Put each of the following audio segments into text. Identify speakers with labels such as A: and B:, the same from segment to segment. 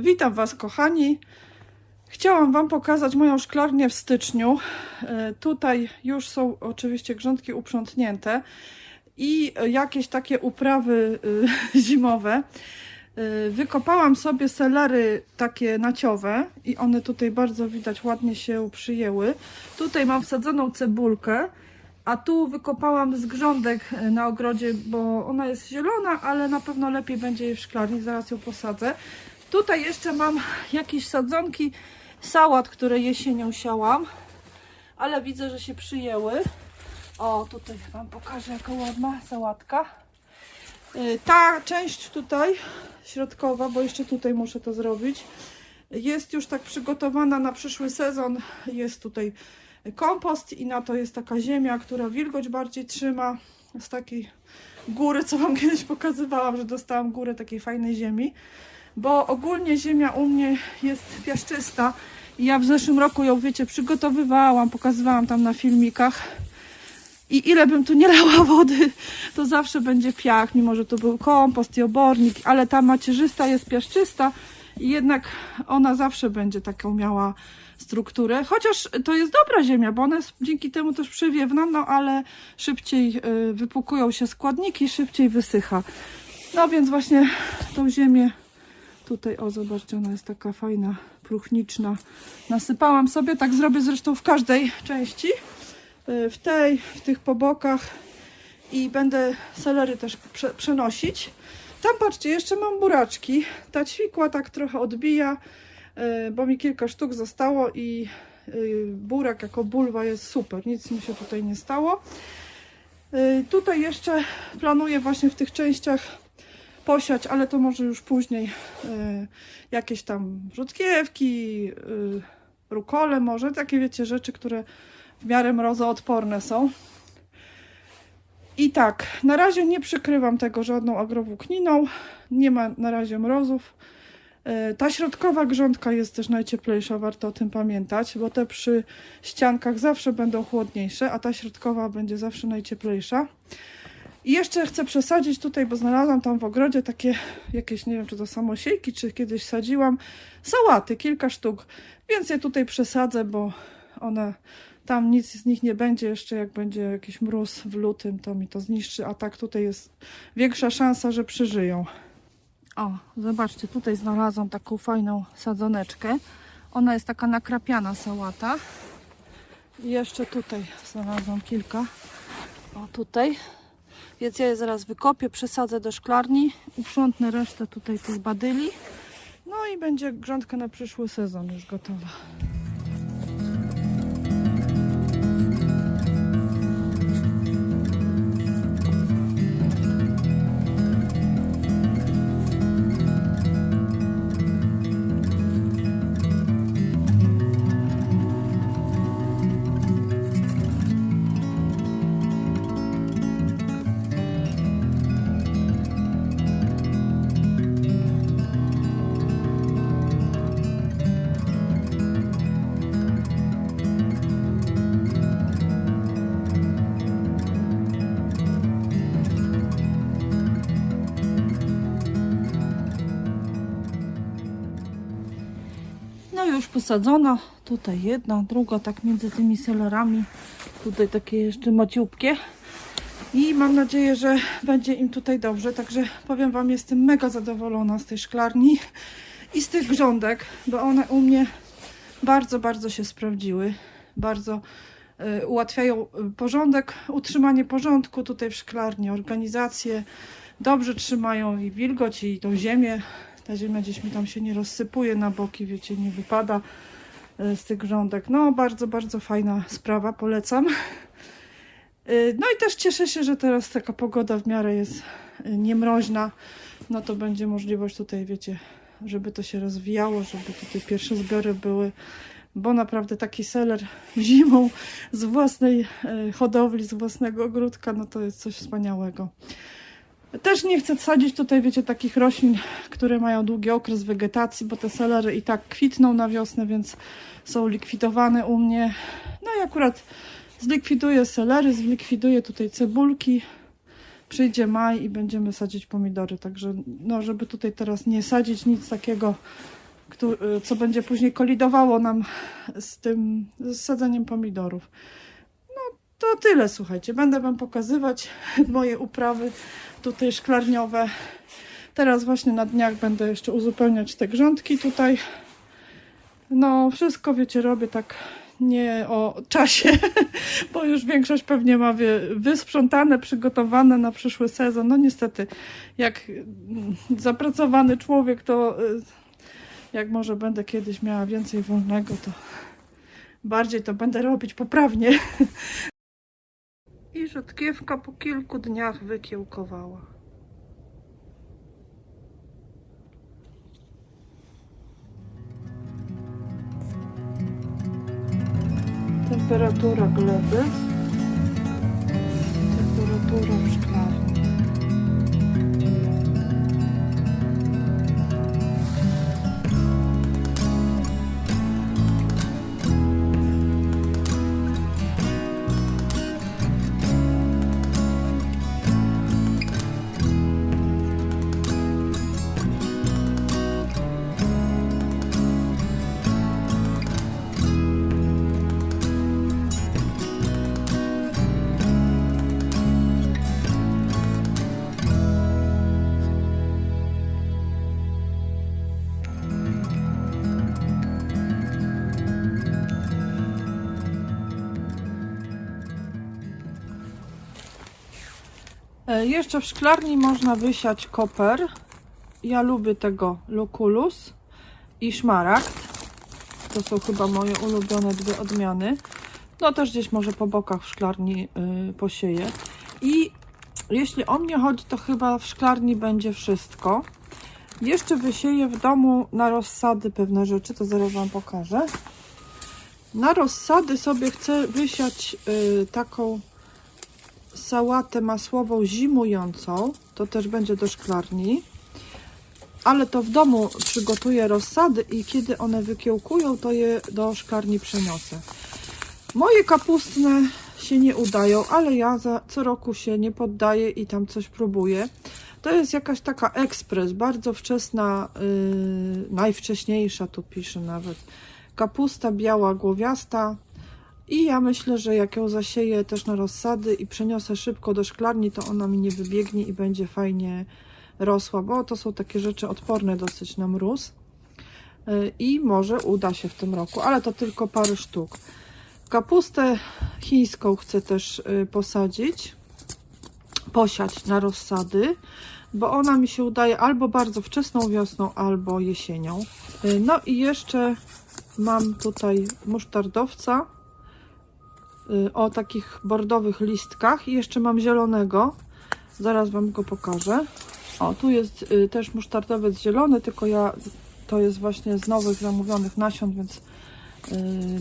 A: Witam Was, kochani. Chciałam Wam pokazać moją szklarnię w styczniu. E, Tutaj już są oczywiście grządki uprzątnięte i jakieś takie uprawy e, zimowe. E, Wykopałam sobie selery takie naciowe i one tutaj bardzo widać ładnie się przyjęły. Tutaj mam wsadzoną cebulkę, a tu wykopałam z grządek na ogrodzie, bo ona jest zielona, ale na pewno lepiej będzie jej w szklarni, zaraz ją posadzę. Tutaj jeszcze mam jakieś sadzonki sałat, które jesienią siałam, ale widzę, że się przyjęły. O, tutaj Wam pokażę, jaka ładna sałatka. Y, Ta część tutaj, środkowa, bo jeszcze tutaj muszę to zrobić, jest już tak przygotowana na przyszły sezon. Jest tutaj kompost i na to jest taka ziemia, która wilgoć bardziej trzyma. Z takiej góry, co Wam kiedyś pokazywałam, że dostałam górę takiej fajnej ziemi. Bo ogólnie ziemia u mnie jest piaszczysta i ja w zeszłym roku ją, wiecie, przygotowywałam, pokazywałam tam na filmikach. I ile bym tu nie lała wody, to zawsze będzie piach, mimo że to był kompost i obornik, ale ta macierzysta jest piaszczysta i jednak ona zawsze będzie taką miała strukturę. Chociaż to jest dobra ziemia, bo ona jest dzięki temu też przewiewna, no ale szybciej y, wypukują się składniki, szybciej wysycha. No więc właśnie tą ziemię tutaj, o zobaczcie, ona jest taka fajna, próchniczna. Nasypałam sobie, tak zrobię zresztą w każdej części y, w tej, w tych pobokach i będę selery też prze, przenosić. Tam patrzcie, jeszcze mam buraczki. Ta ćwikła tak trochę odbija, y, bo mi kilka sztuk zostało i y, burak jako bulwa jest super, nic mi się tutaj nie stało. Tutaj jeszcze planuję właśnie w tych częściach posiać, ale to może już później y, jakieś tam rzutkiewki, y, rukole może, takie wiecie rzeczy, które w miarę mrozoodporne są. I tak, na razie nie przykrywam tego żadną agrowłókniną, nie ma na razie mrozów. E, Ta środkowa grządka jest też najcieplejsza, warto o tym pamiętać, bo te przy ściankach zawsze będą chłodniejsze, a ta środkowa będzie zawsze najcieplejsza. I jeszcze chcę przesadzić tutaj, bo znalazłam tam w ogrodzie takie jakieś, nie wiem czy to samosiejki, czy kiedyś sadziłam, sałaty, kilka sztuk, więc je tutaj przesadzę, bo one tam nic z nich nie będzie, jeszcze jak będzie jakiś mróz w lutym, to mi to zniszczy, a tak tutaj jest większa szansa, że przeżyją. O, zobaczcie, tutaj znalazłam taką fajną sadzoneczkę. Ona jest taka nakrapiana sałata. I jeszcze tutaj znalazłam kilka. O, tutaj. Więc ja je zaraz wykopię, przesadzę do szklarni, uprzątnę resztę tutaj tych badyli. No i będzie grządka na przyszły sezon już gotowa. Już posadzona. Tutaj jedna, druga, tak między tymi selerami. Tutaj takie jeszcze maciupkie. I mam nadzieję, że będzie im tutaj dobrze. Także powiem Wam, jestem mega zadowolona z tej szklarni i z tych grządek, bo one u mnie bardzo, bardzo się sprawdziły. Bardzo y, ułatwiają y, porządek, utrzymanie porządku tutaj w szklarni, organizację. Dobrze trzymają i wilgoć, i tą ziemię. Ta ziemia gdzieś mi tam się nie rozsypuje na boki, wiecie, nie wypada y, z tych grządek. No, bardzo, bardzo fajna sprawa, polecam. Y, No i też cieszę się, że teraz taka pogoda w miarę jest y, niemroźna. No to będzie możliwość tutaj, wiecie, żeby to się rozwijało, żeby tutaj pierwsze zbiory były. Bo naprawdę taki seler zimą z własnej hodowli, z własnego ogródka, no to jest coś wspaniałego. Też nie chcę sadzić tutaj, wiecie, takich roślin, które mają długi okres wegetacji, bo te selery i tak kwitną na wiosnę, więc są likwidowane u mnie. No i akurat zlikwiduję selery, zlikwiduję tutaj cebulki. Przyjdzie maj i będziemy sadzić pomidory, także no, żeby tutaj teraz nie sadzić nic takiego y, co będzie później kolidowało nam z tym, z sadzeniem pomidorów. To tyle, słuchajcie. Będę Wam pokazywać moje uprawy tutaj szklarniowe. Teraz właśnie na dniach będę jeszcze uzupełniać te grządki tutaj. No, wszystko wiecie, robię tak nie o czasie, bo już większość pewnie ma wie, wysprzątane, przygotowane na przyszły sezon. No niestety, jak zapracowany człowiek, to y, jak może będę kiedyś miała więcej wolnego, to bardziej to będę robić poprawnie. I rzodkiewka po kilku dniach wykiełkowała. Temperatura gleby. Temperatura w szklarni. Jeszcze w szklarni można wysiać koper. Ja lubię tego loculus i szmaragd. To są chyba moje ulubione dwie odmiany. No też gdzieś może po bokach w szklarni y, posieję. I jeśli o mnie chodzi, to chyba w szklarni będzie wszystko. Jeszcze wysieję w domu na rozsady pewne rzeczy, to zaraz Wam pokażę. Na rozsady sobie chcę wysiać y, taką sałatę masłową zimującą. To też będzie do szklarni. Ale to w domu przygotuję rozsady i kiedy one wykiełkują, to je do szklarni przeniosę. Moje kapustne się nie udają, ale ja za, co roku się nie poddaję i tam coś próbuję. To jest jakaś taka ekspres, bardzo wczesna, yy, najwcześniejsza tu pisze nawet. Kapusta biała głowiasta, i ja myślę, że jak ją zasieję też na rozsady i przeniosę szybko do szklarni, to ona mi nie wybiegnie i będzie fajnie rosła, bo to są takie rzeczy odporne dosyć na mróz. Yy, I może uda się w tym roku, ale to tylko parę sztuk. Kapustę chińską chcę też yy, posadzić, posiać na rozsady, bo ona mi się udaje albo bardzo wczesną wiosną, albo jesienią. Yy, No i jeszcze mam tutaj musztardowca y, o takich bordowych listkach i jeszcze mam zielonego. Zaraz Wam go pokażę. O, tu jest y, też musztardowiec zielony, tylko ja to jest właśnie z nowych zamówionych nasion, więc y,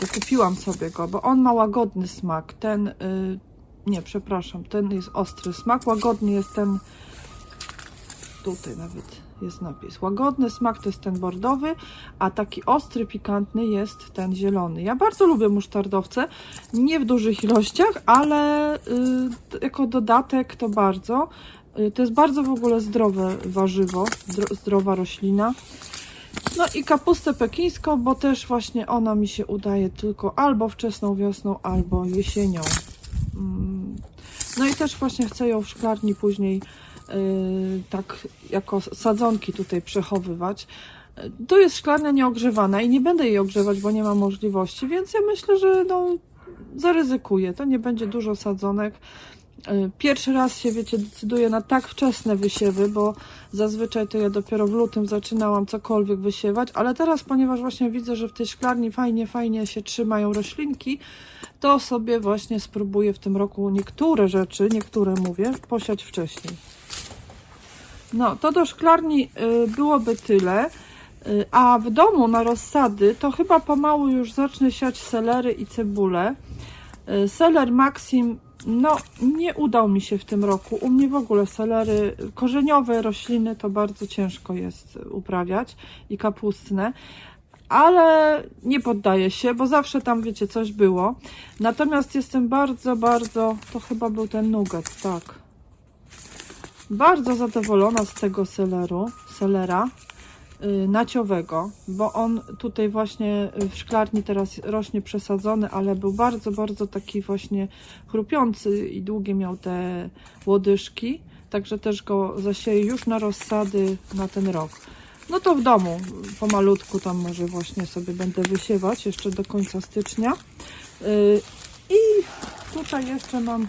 A: dokupiłam sobie go, bo on ma łagodny smak. Ten, y, nie, przepraszam, ten jest ostry smak. Łagodny jest ten, tutaj nawet jest napis. Łagodny smak to jest ten bordowy, a taki ostry, pikantny jest ten zielony. Ja bardzo lubię musztardowce, nie w dużych ilościach, ale y, jako dodatek to bardzo. Y, to jest bardzo w ogóle zdrowe warzywo, zdro, zdrowa roślina. No i kapustę pekińską, bo też właśnie ona mi się udaje tylko albo wczesną wiosną, albo jesienią. Mm. No i też właśnie chcę ją w szklarni później tak jako sadzonki tutaj przechowywać. Yy, Tu jest szklarnia nieogrzewana i nie będę jej ogrzewać, bo nie ma możliwości, więc ja myślę, że no, zaryzykuję. To nie będzie dużo sadzonek. Yy, Pierwszy raz się, wiecie, decyduję na tak wczesne wysiewy, bo zazwyczaj to ja dopiero w lutym zaczynałam cokolwiek wysiewać, ale teraz, ponieważ właśnie widzę, że w tej szklarni fajnie, fajnie się trzymają roślinki, to sobie właśnie spróbuję w tym roku niektóre rzeczy, niektóre mówię, posiać wcześniej. No, to do szklarni y, byłoby tyle. Y, A w domu na rozsady to chyba pomału już zacznę siać selery i cebulę. Y, Seler Maxim, no nie udał mi się w tym roku. U mnie w ogóle selery korzeniowe rośliny to bardzo ciężko jest uprawiać i kapustne. Ale nie poddaję się, bo zawsze tam, wiecie, coś było. Natomiast jestem bardzo, bardzo, to chyba był ten nugget, tak bardzo zadowolona z tego seleru, selera. y, naciowego, bo on tutaj właśnie w szklarni teraz rośnie przesadzony, ale był bardzo, bardzo taki właśnie chrupiący i długie miał te łodyżki, także też go zasieję już na rozsady na ten rok. No to w domu pomalutku tam może właśnie sobie będę wysiewać jeszcze do końca stycznia. Y, I tutaj jeszcze mam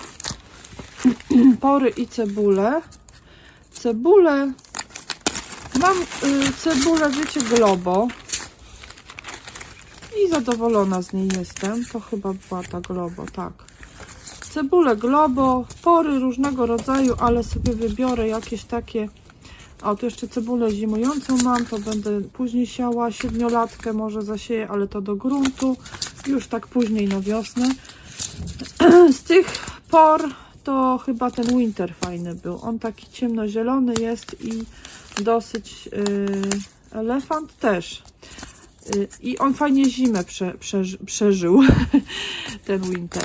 A: pory i cebulę. Cebulę Mam y, cebulę, wiecie, globo. I zadowolona z niej jestem. To chyba była ta globo, tak. Cebulę globo, pory różnego rodzaju, ale sobie wybiorę jakieś takie. A tu jeszcze cebulę zimującą mam, to będę później siała. Siedmiolatkę może zasieję, ale to do gruntu. Już tak później na wiosnę. Z tych por to chyba ten winter fajny był. On taki ciemnozielony jest i dosyć y, elefant też. Y, I on fajnie zimę prze, przeży, przeżył, ten winter.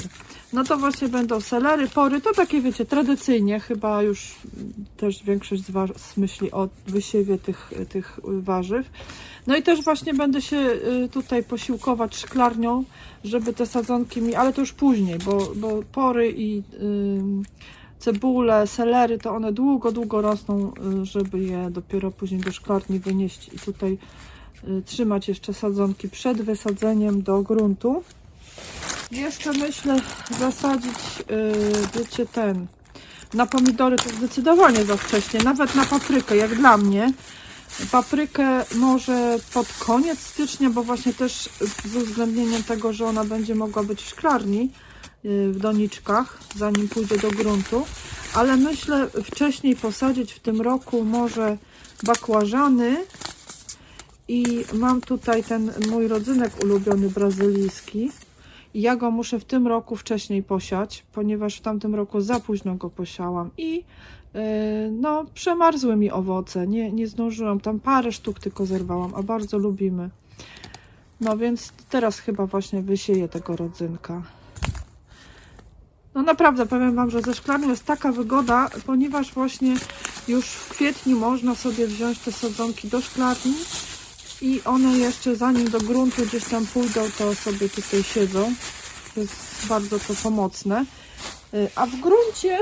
A: No to właśnie będą selery, pory, to takie wiecie, tradycyjnie chyba już też większość z Was myśli o wysiewie tych, tych warzyw. No i też właśnie będę się y, tutaj posiłkować szklarnią, żeby te sadzonki mi, ale to już później, bo, bo pory i y, cebule, selery, to one długo, długo rosną, y, żeby je dopiero później do szklarni wynieść i tutaj y, trzymać jeszcze sadzonki przed wysadzeniem do gruntu. Jeszcze myślę zasadzić, y, wiecie, ten, na pomidory to zdecydowanie za wcześnie, nawet na paprykę, jak dla mnie. Paprykę może pod koniec stycznia, bo właśnie też z uwzględnieniem tego, że ona będzie mogła być w szklarni, y, w doniczkach, zanim pójdzie do gruntu. Ale myślę wcześniej posadzić w tym roku może bakłażany i mam tutaj ten mój rodzynek ulubiony brazylijski. Ja go muszę w tym roku wcześniej posiać, ponieważ w tamtym roku za późno go posiałam i yy, no przemarzły mi owoce, nie, nie zdążyłam, tam parę sztuk tylko zerwałam, a bardzo lubimy. No więc teraz chyba właśnie wysieję tego rodzynka. No naprawdę powiem Wam, że ze szklarnią jest taka wygoda, ponieważ właśnie już w kwietniu można sobie wziąć te sadzonki do szklarni i one jeszcze zanim do gruntu gdzieś tam pójdą, to sobie tutaj siedzą. Jest bardzo to pomocne. Y, A w gruncie,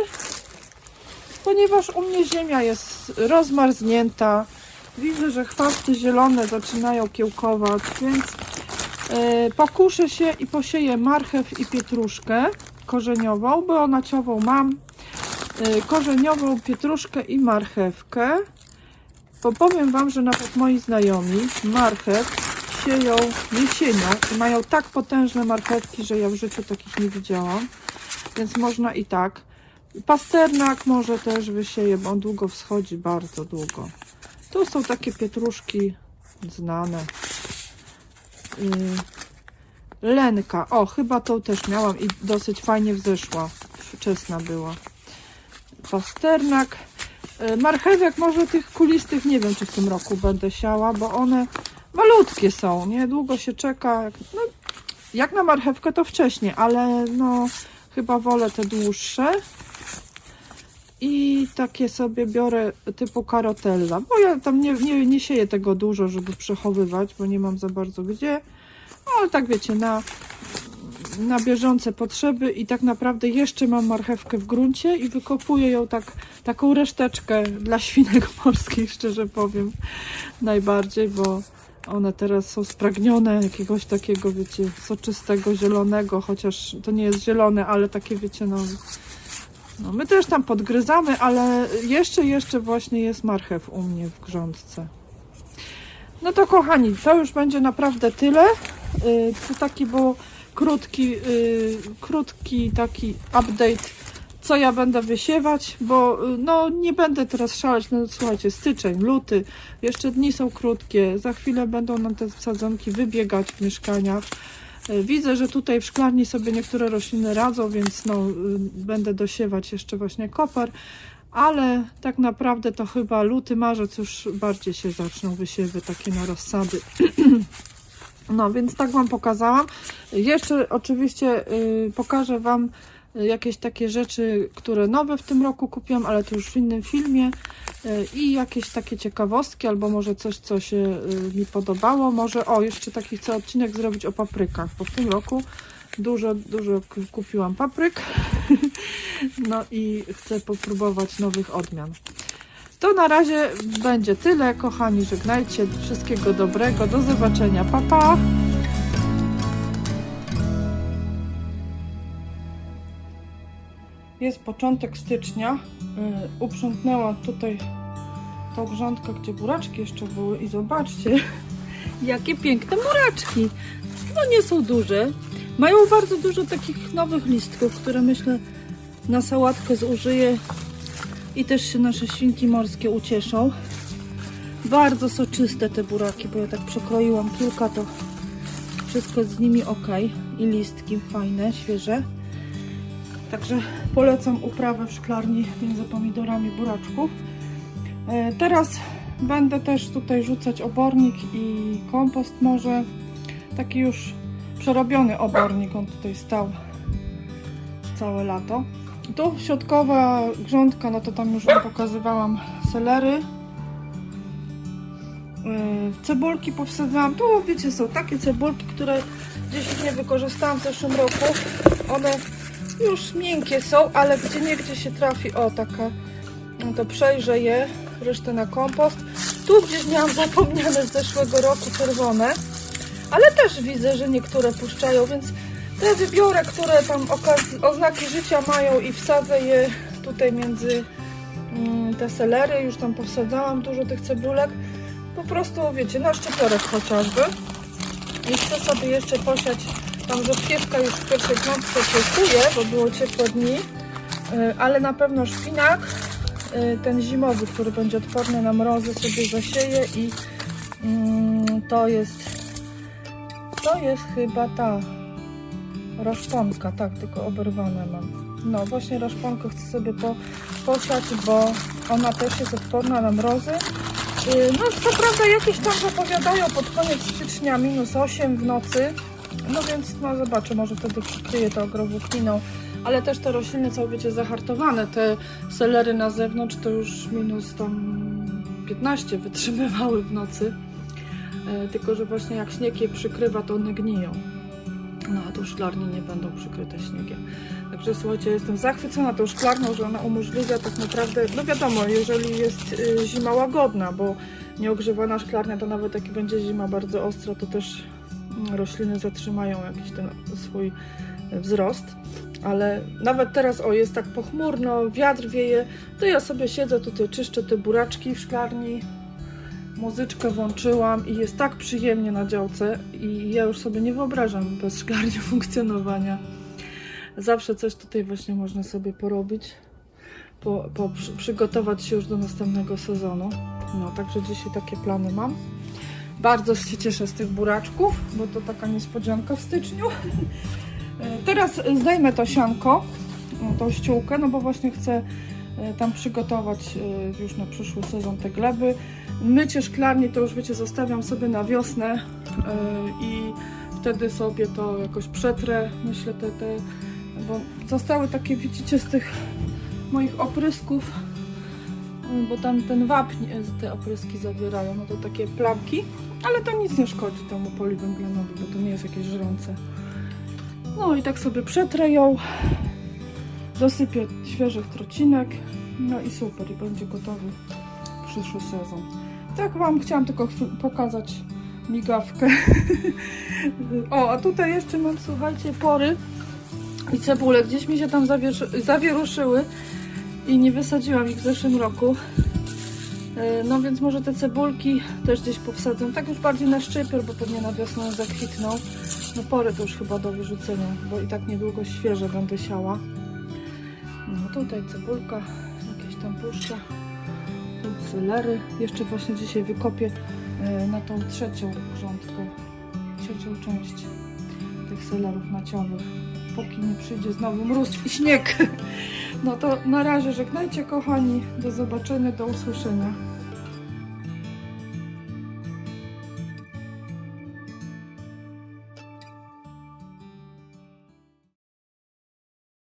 A: ponieważ u mnie ziemia jest rozmarznięta, widzę, że chwasty zielone zaczynają kiełkować, więc y, pokuszę się i posieję marchew i pietruszkę korzeniową, bo naciową mam. Y, Korzeniową pietruszkę i marchewkę. Bo powiem Wam, że nawet moi znajomi marchew sieją jesienią i mają tak potężne marchewki, że ja w życiu takich nie widziałam. Więc można i tak. Pasternak może też wysieję, bo on długo wschodzi, bardzo długo. Tu są takie pietruszki znane. Lenka. O, chyba tą też miałam i dosyć fajnie wzeszła. Wczesna była. Pasternak. E, Marchewek może tych kulistych nie wiem, czy w tym roku będę siała, bo one malutkie są, nie? Długo się czeka. No, jak na marchewkę to wcześniej, ale no chyba wolę te dłuższe. I takie sobie biorę typu karotella, bo ja tam nie, nie, nie sieję tego dużo, żeby przechowywać, bo nie mam za bardzo gdzie. Ale tak wiecie, na, na bieżące potrzeby i tak naprawdę jeszcze mam marchewkę w gruncie i wykopuję ją tak, taką reszteczkę dla świnek morskich, szczerze powiem, najbardziej, bo one teraz są spragnione jakiegoś takiego, wiecie, soczystego, zielonego, chociaż to nie jest zielone, ale takie, wiecie, no, no my też tam podgryzamy, ale jeszcze, jeszcze właśnie jest marchew u mnie w grządce. No to kochani, to już będzie naprawdę tyle. Yy, To taki był krótki, yy, krótki taki update, co ja będę wysiewać, bo yy, no nie będę teraz szaleć, no słuchajcie, styczeń, luty, jeszcze dni są krótkie, za chwilę będą nam te sadzonki wybiegać w mieszkaniach. Yy, Widzę, że tutaj w szklarni sobie niektóre rośliny radzą, więc no, yy, będę dosiewać jeszcze właśnie kopar, ale tak naprawdę to chyba luty, marzec już bardziej się zaczną wysiewy takie na rozsady. No, więc tak Wam pokazałam. Jeszcze oczywiście y, pokażę Wam y, jakieś takie rzeczy, które nowe w tym roku kupiłam, ale to już w innym filmie y, i jakieś takie ciekawostki, albo może coś, co się y, mi podobało. Może, o, jeszcze taki chcę odcinek zrobić o paprykach, bo w tym roku dużo, dużo kupiłam papryk. no i chcę popróbować nowych odmian. To na razie będzie tyle, kochani. Żegnajcie. Wszystkiego dobrego. Do zobaczenia. Pa, pa. Jest początek stycznia. Yy, uprzątnęłam tutaj tą grządkę, gdzie buraczki jeszcze były i zobaczcie, jakie piękne buraczki. No nie są duże. Mają bardzo dużo takich nowych listków, które myślę na sałatkę zużyję i też się nasze świnki morskie ucieszą. Bardzo soczyste te buraki, bo ja tak przekroiłam kilka, to wszystko z nimi ok. I listki fajne, świeże. Także polecam uprawę w szklarni między pomidorami buraczków. E, Teraz będę też tutaj rzucać obornik i kompost może. Taki już przerobiony obornik, on tutaj stał całe lato. Tu środkowa grządka, no to tam już Wam pokazywałam selery. Yy, Cebulki powsadzałam. Tu wiecie, są takie cebulki, które gdzieś nie wykorzystałam w zeszłym roku. One już miękkie są, ale gdzie niegdzie się trafi, o taka, no to przejrzę je, resztę na kompost. Tu gdzieś miałam zapomniane z zeszłego roku czerwone, ale też widzę, że niektóre puszczają, więc te wybiorę, które tam oznaki życia mają i wsadzę je tutaj między mm, te selery. Już tam powsadzałam dużo tych cebulek. Po prostu, wiecie, na szczypiorek chociażby. I chcę sobie jeszcze posiać, tam rzodkiewka już w pierwszej piątce czekuje, bo było ciepłe dni. Y, Ale na pewno szpinak, y, ten zimowy, który będzie odporny na mrozy, sobie zasieję i mm, to jest to jest chyba ta Raszponka, tak, tylko oberwane mam. No właśnie raszponkę chcę sobie po, posiać, bo ona też jest odporna na mrozy. Yy, No co prawda jakieś tam zapowiadają pod koniec stycznia minus 8 w nocy. No więc no zobaczę, może wtedy kryje to agrowłókniną. Ale też te rośliny całkowicie zahartowane. Te selery na zewnątrz to już minus tam 15 wytrzymywały w nocy. E, Tylko, że właśnie jak śnieg je przykrywa, to one gniją. No a tu szklarnie nie będą przykryte śniegiem. Także słuchajcie, jestem zachwycona tą szklarnią, że ona umożliwia tak naprawdę, no wiadomo, jeżeli jest y, zima łagodna, bo nieogrzewana szklarnia to nawet jak będzie zima bardzo ostra, to też mm, rośliny zatrzymają jakiś ten swój y, wzrost. Ale nawet teraz, o jest tak pochmurno, wiatr wieje, to ja sobie siedzę tutaj, czyszczę te buraczki w szklarni, muzyczkę włączyłam i jest tak przyjemnie na działce i ja już sobie nie wyobrażam bez szklarni funkcjonowania. Zawsze coś tutaj właśnie można sobie porobić, po, po, przy, przygotować się już do następnego sezonu. No, także dzisiaj takie plany mam. Bardzo się cieszę z tych buraczków, bo to taka niespodzianka w styczniu. E, Teraz zdejmę to sianko, tą ściółkę, no bo właśnie chcę e, tam przygotować e, już na przyszły sezon te gleby. Mycie szklarni to już wiecie, zostawiam sobie na wiosnę yy, i wtedy sobie to jakoś przetrę, myślę, te, te, bo zostały takie, widzicie, z tych moich oprysków, bo tam ten wapń te opryski zawierają, no to takie plamki, ale to nic nie szkodzi temu poliwęglenowi, bo to nie jest jakieś żrące. No i tak sobie przetrę ją, dosypię świeżych trocinek, no i super, i będzie gotowy przyszły sezon. Tak Wam chciałam tylko pokazać migawkę. o, a tutaj jeszcze mam, słuchajcie, pory i cebule. Gdzieś mi się tam zawieruszyły i nie wysadziłam ich w zeszłym roku. E, No więc może te cebulki też gdzieś powsadzę. Tak już bardziej na szczypior, bo pewnie na wiosnę zakwitną. No pory to już chyba do wyrzucenia, bo i tak niedługo świeże będę siała. No tutaj cebulka, jakieś tam puszcza selery. Jeszcze właśnie dzisiaj wykopię e, na tą trzecią grządkę, trzecią część tych selerów naciowych. Póki nie przyjdzie znowu mróz i śnieg. No to na razie żegnajcie kochani. Do zobaczenia, do usłyszenia.